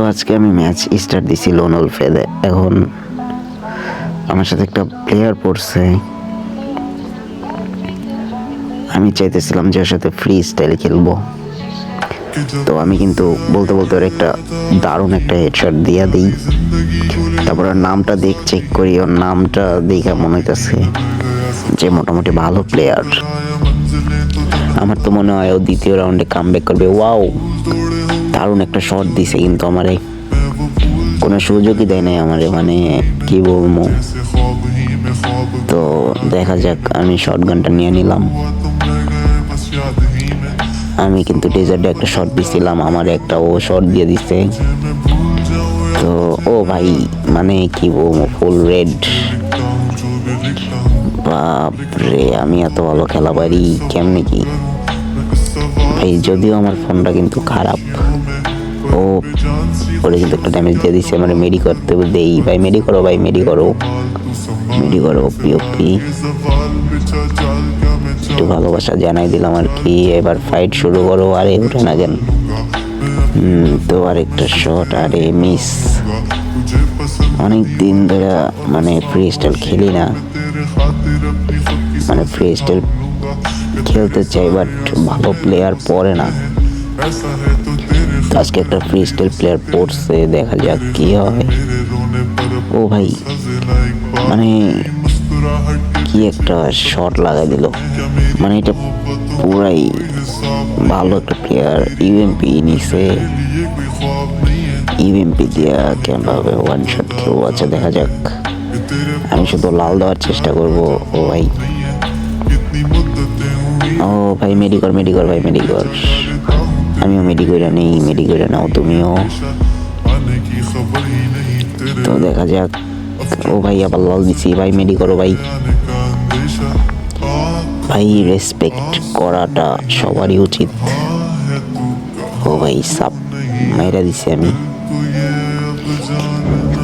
তো আজকে আমি ম্যাচ স্টার্ট দিছি লোনল ফেদে এখন আমার সাথে একটা প্লেয়ার পড়ছে। আমি চাইতেছিলাম যে ওর সাথে ফ্রি স্টাইল খেলব। তো আমি কিন্তু বলতে বলতে ওর একটা দারুণ একটা হেডশট দিয়া দিই। তারপর ওর নামটা দেখ চেক করি, ওর নামটা দেখে মনে হইতেছে যে মোটামুটি ভালো প্লেয়ার আমার তো মনে হয় ও দ্বিতীয় রাউন্ডে কাম করবে। ওয়াও দারুণ একটা শট দিছে, কিন্তু আমারে কোনো সুযোগই দেয় নাই আমারে মানে কি বলব? তো দেখা যাক, আমি শর্ট গানটা নিয়ে নিলাম। আমি কিন্তু ডেজার্টে একটা শট দিছিলাম, আমার একটা ও শট দিয়ে দিছে। তো, ও ভাই মানে কি বলব ফুল রেড বাপরে, আমি এত ভালো খেলা পারি কেমনে কি? ভাই যদিও আমার ফোনটা কিন্তু খারাপ। ও ওরে কিন্তু একটা ড্যামেজ দিয়ে দিচ্ছে মানে মেডি করতে দেই। ভাই মেডি করো, ভাই মেডি করো। মেডি করো ওপি ওপি একটু ভালোবাসা জানাই দিলাম আর কি। এবার ফাইট শুরু করো। আরে উঠে না কেন? তো আরেকটা শট আরে মিস অনেক দিন ধরে মানে ফ্রি স্টাইল খেলি না। মানে ফ্রি স্টাইল খেলতে চাই বাট ভালো প্লেয়ার পড়ে না। আজকে একটা ফ্রি স্টাইল প্লেয়ার পড়ছে, দেখা যাক কি হয়। ও ভাই মানে কি একটা শট লাগাই দিল। মানে এটা পুরাই ভালো একটা প্লেয়ার ইউএমপি নিছে। ইউএমপি দিয়া কেমভাবে ওয়ান শট খেলব আচ্ছা দেখা যাক। আমি শুধু লাল দেওয়ার চেষ্টা করব, ও ভাই। ও ভাই মেডিকর মেডিকর ভাই মেডিকর আমিও মেডিকইরা নেই মেডিকইরা নাও তুমিও। তো দেখা যাক। ও ভাই আবার লাল দিছি, ভাই মেডি করো ভাই। ভাই রেসপেক্ট করাটা সবারই উচিত। ও ভাই সাপ মাইরা দিছি আমি।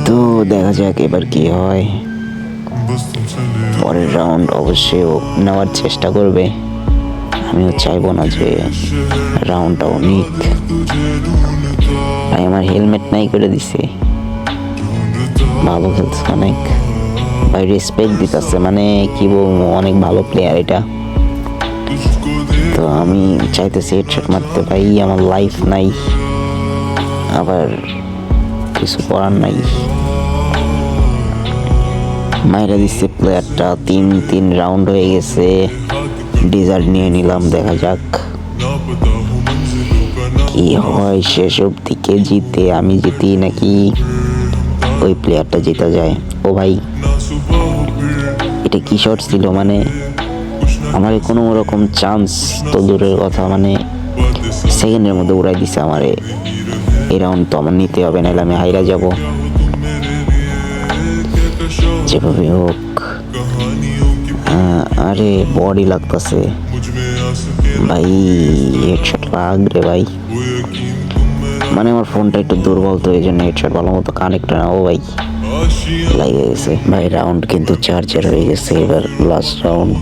তো দেখা যাক এবার কি হয়। পরের রাউন্ড অবশ্যই নেওয়ার চেষ্টা করবে। আমিও চাইব না যে রাউন্ডটাও নিক। ভাই, আমার হেলমেট নাই করে দিছে। ভালো খেলছে অনেক। ভাই রেসপেক্ট দিতেছে মানে কি বলব, অনেক ভালো প্লেয়ার এটা। তো আমি চাইতেছি হেডশট মারতে। ভাই, আমার লাইফ নাই। আবার কিছু করার নাই। মাইরা দিচ্ছে প্লেয়ারটা তিন তিন রাউন্ড হয়ে গেছে। ডিজার্ট নিয়ে নিলাম, দেখা যাক। কি হয় শেষ অব্দি কে জিতে, আমি জিতি নাকি ওই প্লেয়ারটা জিতে যায়? ও ভাই, এটা কি শট ছিল মানে আমার কোনো রকম চান্স তো দূরের কথা মানে সেকেন্ডের মধ্যে উড়াই দিছে আমারে। এই রাউন্ড তো আমার নিতে হবে, নাহলে আমি হাইরা যাব। যেভাবে হোক আরে বডি লাগতেছে। ভাই হেডশট লাগ রে ভাই। মানে আমার ফোনটা একটু দুর্বল তো এই জন্য হেডশট ভালো মতো কানেক্ট না। ও ভাই লাগে গেছে ভাই রাউন্ড কিন্তু চার্জার হয়ে গেছে, এবার লাস্ট রাউন্ড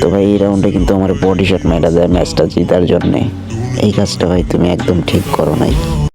তো ভাই, এই রাউন্ডে কিন্তু আমার বডি শট মাইরা দেয় ম্যাচটা জেতার জন্যে। এই কাজটা ভাই তুমি একদম ঠিক করো নাই।